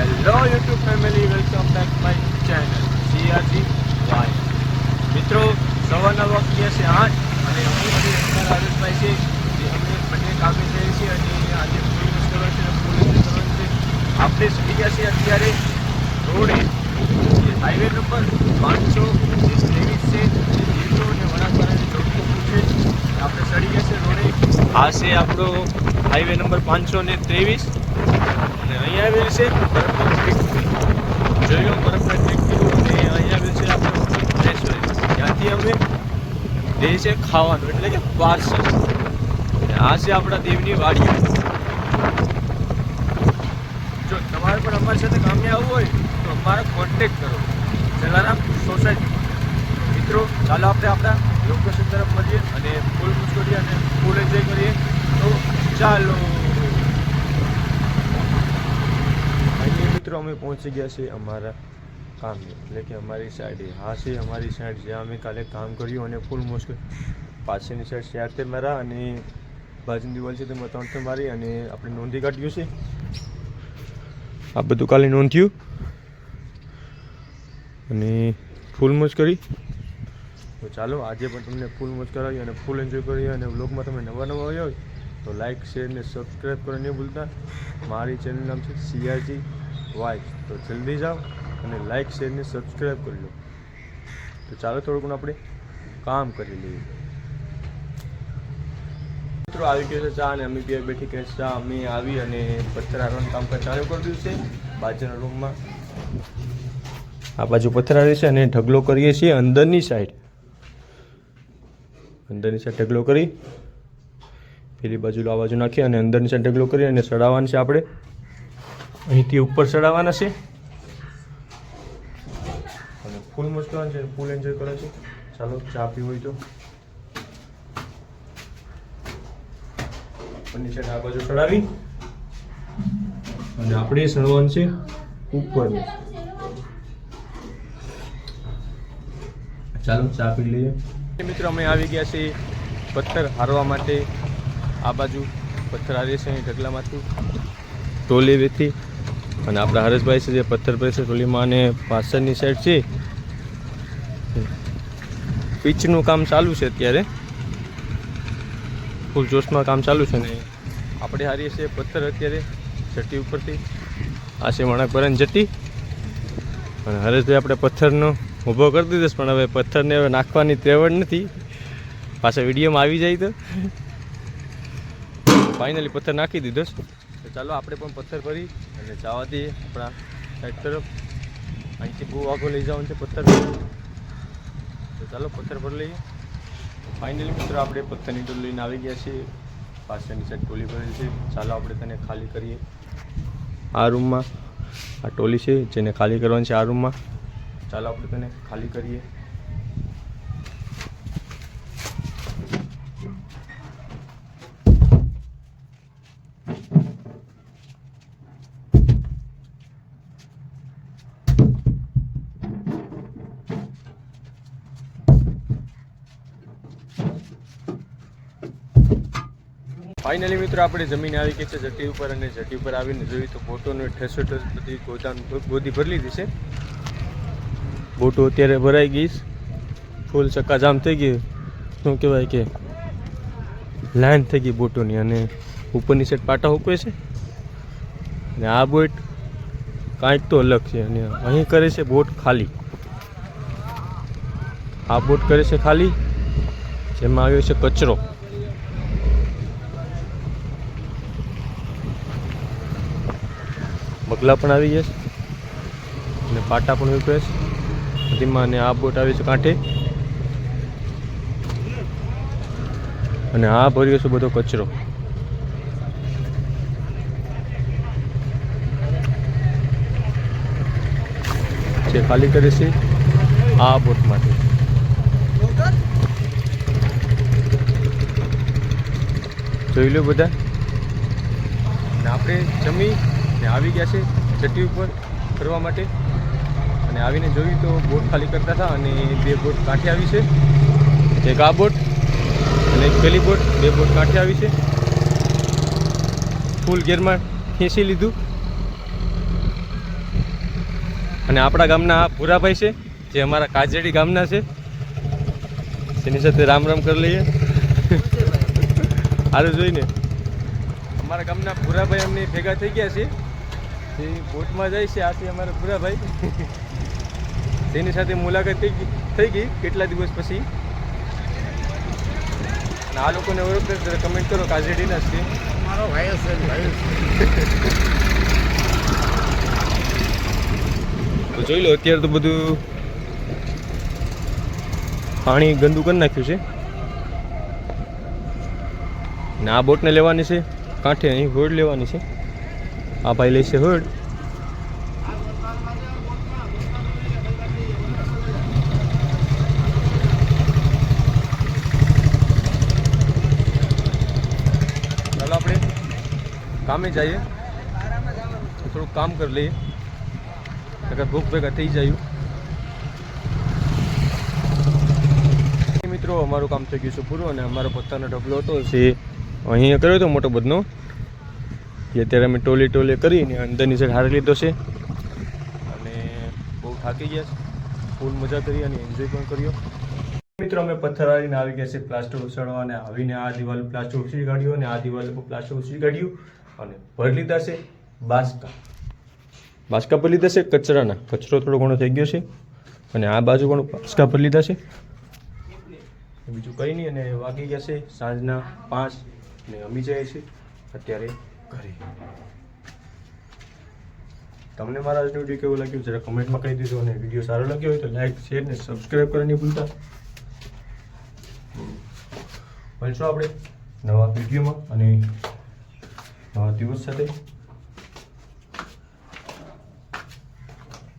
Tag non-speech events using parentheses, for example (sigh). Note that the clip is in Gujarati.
Hello YouTube family welcome back my channel CRG Y મિત્રો, સવારના વાગ્યા છે આઠ, અને હું અને અમારા હરેશભાઈ છે. જે અમે બંને કામે જઈએ છીએ અને આજે પોલીસ કરવા છે પોલીસ કરવા છે. આપણે સડી ગયા છીએ અત્યારે રોડે હાઈવે નંબર પાંચસો પચીસ ત્રેવીસ છે, જે દીવનો અને વણાકવાડાની ચોખ્ખું છે. આપણે સડી ગયા છે રોડે આ છે આપણો હાઈવે નંબર પાંચસો ને ત્રેવીસ. અને અહીંયા આવેલ છે જોઈ લો ફેક્ટરી અને અહીંયા આવેલ છે આપણે ત્યાંથી અમે દે ખાવાનું, એટલે કે પાર્સલ. આ છે આપણા દેવની વાડીઓ. જો તમારે પણ અમારી સાથે ગામે આવવું હોય, તો અમારો કોન્ટેક કરો. જલારામ સોસાયટી. મિત્રો, ચાલો આપણે આપણા લોકેશન તરફ મળીએ અને ફૂલ પૂછ કરીએ અને ફૂલ એન્જોય કરીએ. તો ચાલો અહીંયા મિત્રો, અમે પહોંચી ગયા છીએ અમારા કામ એટલે કે અમારી સાઈડે હા છે, અમારી સાઈડ જ્યાં અમે કાલે કામ કર્યું અને ફૂલ મોસ્ટ પાછળની સાઈડ ચાર તે મારા અને બાજુની દિવાલ છે તેમાં ત્રણ તે મારી અને આપણે નોંધી કાઢ્યું છે. આ બધું કાલે નોંધ્યું. અને ફૂલ મોજ કરી. તો ચાલો, આજે પણ તમને ફૂલ મોજ કરાવી અને ફૂલ એન્જોય કરી અને વ્લોગમાં તમે નવા નવા આવ્યા હોય તો લાઇક શેર ને સબસ્ક્રાઈબ નહીં ભૂલતા. મારી ચેનલ નામ છે સીઆરજી વાય. તો જલ્દી જાઓ અને લાઇક શેર ને સબસ્ક્રાઈબ કરી લો. તો ચાલો થોડું ઘણું આપણે કામ કરી લઈએ. મિત્રો, આવી ગયો છે ચા અને અમે બે બેઠી કે ચા અમે આવી અને પથ્થર હારવાનું કામ ચાલુ કરી દીધું છે બાજુના રૂમમાં. આ બાજુ પથ્થર આવે છે અને ઢગલો કરીએ છીએ અંદરની સાઈડ અંદરની સાઈડ ઢગલો કરી. પેલી બાજુ, આ બાજુ નાખી અને અંદરની સાઈડ ઢગલો કરી અને ચડાવવાનું છે આપણે. અહીંથી ઉપર ચડાવવાના છે. અને ફૂલ મસ્ત કરવાનું છે ફૂલ એન્જોય કરે છે. ચાલો ચા પી હોય તો. નીચે આ બાજુ ચડાવી. અને આપણે ચડવાનું છે ઉપર. ચાલો ચા પી લઈએ. મિત્રો અમે આવી ગયા છીએ પથ્થર હારવા માટે. આ બાજુ પથ્થર હારીએ છીએ અહીં ઢગલામાંથી. ટોલીથી અને આપણા હરેશભાઈ છે જે પથ્થર પર છે, ટોલીમાં અને પાછળની સાઈડ છે. પીચનું કામ ચાલુ છે અત્યારે. ફૂલ જોશમાં કામ ચાલુ છે ને. આપણે હારીએ છીએ પથ્થર અત્યારે જટી ઉપરથી. આ છે વણાક ભરાની જટી. અને હરેશભાઈ આપણે પથ્થરનો ઊભો કરી દીધો પણ હવે પથ્થરને હવે નાખવાની ત્રેવડ નથી. પાછા વિડીયોમાં આવી જાય તો. (laughs) ફાઇનલી પથ્થર નાખી દીધો તો ચાલો આપણે પણ પથ્થર ભરી અને જવા દઈએ આપણા સાઈડ તરફ. અહીંથી બહુ આગો લઈ જવાનું છે પથ્થર તો ચાલો પથ્થર પર લઈએ. ફાઇનલી મિત્રો આપણે પથ્થરની ટોલ લઈને આવી ગયા છીએ. પાછળની સાઈડ ટોલી ભરેલી છે. ચાલો આપણે તેને ખાલી કરીએ. આ રૂમમાં આ ટોલી છે જેને ખાલી કરવાની છે આ રૂમમાં ચાલો આપણે તેને ખાલી કરીએ. ફાઇનલી મિત્રો આપણે જમીન આવી ગઈ છે જટી ઉપર અને જટી ઉપર આવીને જોયું તો બોટોને ઠેસો ઠેસ બધી ગોદામ ગોદી ભરી લીધી છે. બોટો અત્યારે ભરાઈ ગઈ ફૂલ ચક્કાજામ થઈ ગયું. શું કહેવાય કે લાઈન થઈ ગઈ બોટોની અને ઉપરની સાઈડ પાટા હુકવે છે. અને આ બોટ કાંઈક તો અલગ છે અને અહીં કરે છે બોટ ખાલી. આ બોટ કરે છે ખાલી. જેમાં આવ્યો છે કચરો. બગલા પણ આવી જશે. અને પાટા પણ વિપરે ધીમા અને આ બોટ આવી છે કાંઠે. અને આ ભર્યો છે બધો કચરો. જે ખાલી કરે છે આ માટે જોઈ લો બધા. આપણે જમી ને આવી ગયા છે ચટ્ટી ઉપર ફરવા માટે. અને આવીને જોયું તો બોટ ખાલી કરતા હતા અને બે બોટ કાંઠે આવી છે. એક આ બોટ અને એક પેલી બોટ. બે બોટ કાંઠે આવી છે. ફૂલ ગેરમાં ખેંચી લીધું. અને આપણા ગામના આ ભૂરાભાઈ છે જે અમારા કાજેડી ગામના છે. તેની સાથે રામ રામ કરી લઈએ. સારું જોઈને. અમારા ગામના ભૂરાભાઈ અમને ભેગા થઈ ગયા છે. તે બોટમાં જાય છે આથી અમારા ભૂરાભાઈ. તેની સાથે મુલાકાત થઈ ગઈ થઈ ગઈ કેટલા દિવસ પછી. અને આ લોકોને ઓળખ કમેન્ટ કરો કાજેડીના જ છે. મારો ભાઈ છે તો જોઈ લો અત્યારે તો બધું પાણી ગંદુ કરી નાખ્યું છે. ને આ બોટને લેવાની છે કાંઠે અહીં હોડ લેવાની છે. આ લેશે હોડ. ચાલો આપણે કામે જઈએ. થોડુંક કામ કરી લઈએ. અગર ભૂખ ભેગા થઈ જાય. મિત્રો, અમારું કામ થઈ ગયું છે પૂરું અને અમારો પોતાનો ઢગલો હતો. જે અહીંયા કર્યો હતો મોટો બધનો જે અત્યારે અમે ટોલે ટોલે કરીને અંદરની સાઈડ હારી લીધો છે. અને બહુ થાકી ગયા છે. ફૂલ મજા કરી અને એન્જોય પણ કર્યો. મિત્રો, અમે પથ્થરવાળીને આવી ગયા છે પ્લાસ્ટર ઉછાળવા અને આવીને આ દિવાલ પ્લાસ્ટર ઉછળી કાઢ્યું અને આ દિવાલ પ્લાસ્ટર ઉછળી કાઢ્યું અને ભરી લીધા છે બાસકા. બાસકા પર લીધા છે કચરાના. કચરો થોડો ઘણો થઈ ગયો છે અને આ બાજુ પણ બાસકા પર લીધા છે. બીજું કંઈ નહીં અને વાગી ગયા છે સાંજના પાંચ ને અમી જાય છે અત્યારે ઘરે તમને મારા આજનું વીડિયો કેવું લાગ્યું? જરા કમેન્ટમાં કહી દીધો અને વીડિયો સારો લાગ્યો હોય તો લાઈક શેર ને સબસ્ક્રાઈબ કરવાની ભૂલતા. મળશું આપણે નવા વિડીયોમાં અને નવા દિવસ સાથે.